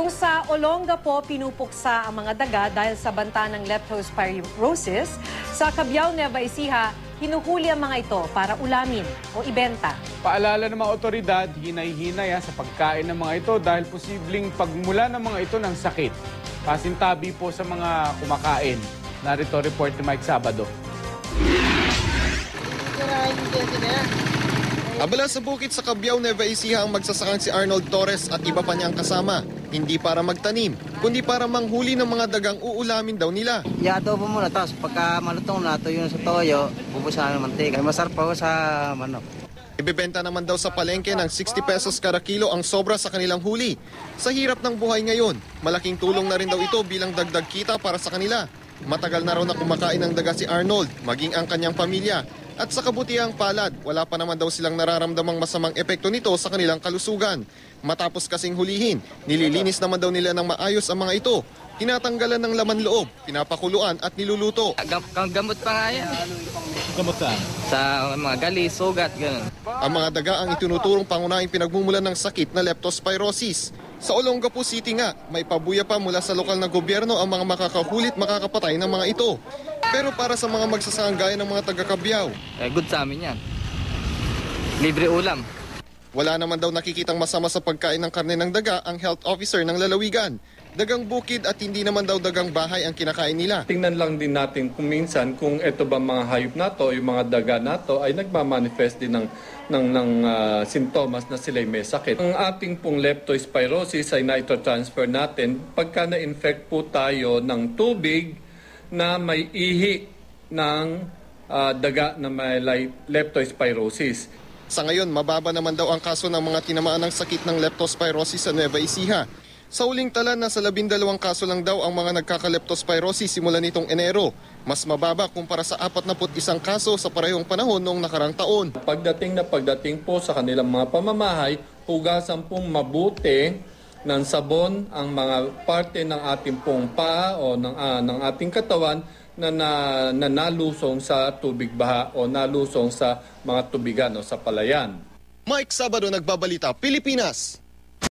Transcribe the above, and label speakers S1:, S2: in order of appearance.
S1: Kung sa Olongapo pinupuksa ang mga daga dahil sa banta ng leptospirosis, sa Cabiao, Nueva Ecija, hinuhuli ang mga ito para ulamin o ibenta.
S2: Paalala ng mga otoridad, hinay-hinay sa pagkain ng mga ito dahil posibleng pagmula ng mga ito ng sakit. Pasintabi po sa mga kumakain. Narito report ni Mike Sabado.
S3: Abala sa bukid sa Cabiao, Nueva Ecija ang magsasakang si Arnold Torres at iba pa niyang kasama. Hindi para magtanim, kundi para manghuli ng mga dagang uulamin daw nila.
S4: I-adobo muna, tapos pagka malutong na, tuyo sa toyo, bubusan ng mantika. Masarap pa sa manok.
S3: Ibebenta naman daw sa palengke ng 60 pesos kada kilo ang sobra sa kanilang huli. Sa hirap ng buhay ngayon, malaking tulong na rin daw ito bilang dagdag kita para sa kanila. Matagal na raw na kumakain ng daga si Arnold, maging ang kanyang pamilya. At sa kabutihang palad, wala pa naman daw silang nararamdamang masamang epekto nito sa kanilang kalusugan. Matapos kasing hulihin, nililinis naman daw nila ng maayos ang mga ito. Tinatanggalan ng laman loob, pinapakuluan at niluluto.
S4: Gam kang gamot pa nga yan.
S2: Gamot ka?
S4: Sa mga gali, sugat, gano'n.
S3: Ang mga daga ang itinuturong pangunahing pinagmumulan ng sakit na leptospirosis. Sa Olongapo City nga, may pabuya pa mula sa lokal na gobyerno ang mga makakahulit makakapatay ng mga ito. Pero para sa mga magsasakang gaya ng mga taga-Kabyao,
S4: Eh, good sa amin yan. Libre ulam.
S3: wala naman daw nakikitang masama sa pagkain ng karne ng daga ang health officer ng lalawigan. Dagang bukid at hindi naman daw dagang bahay ang kinakain nila.
S5: Tingnan lang din natin kung minsan kung ito ba mga hayop na to, yung mga daga na to ay nagmamanifest din ng ng ng ah, sintomas na sila may sakit. Ang ating pong leptospirosis ay na-transfer natin pagka na-infect po tayo ng tubig na may ihi ng ah, daga na may leptospirosis.
S3: Sa ngayon, mababa naman daw ang kaso ng mga tinamaan ng sakit ng leptospirosis sa Nueva Ecija. Sa uling tala, nasa labindalawang kaso lang daw ang mga nagkaka-leptospirosis simula nitong Enero. Mas mababa kumpara sa 41 kaso sa parehong panahon noong nakarang taon.
S5: Pagdating na pagdating po sa kanilang mga pamamahay, hugasan pong mabuti ng sabon ang mga parte ng ating pong paa o ng, ah, ng ating katawan na, na, na nalusong sa tubig baha o nalusong sa mga tubigan o sa palayan.
S3: Mike Sabado nagbabalita, Pilipinas.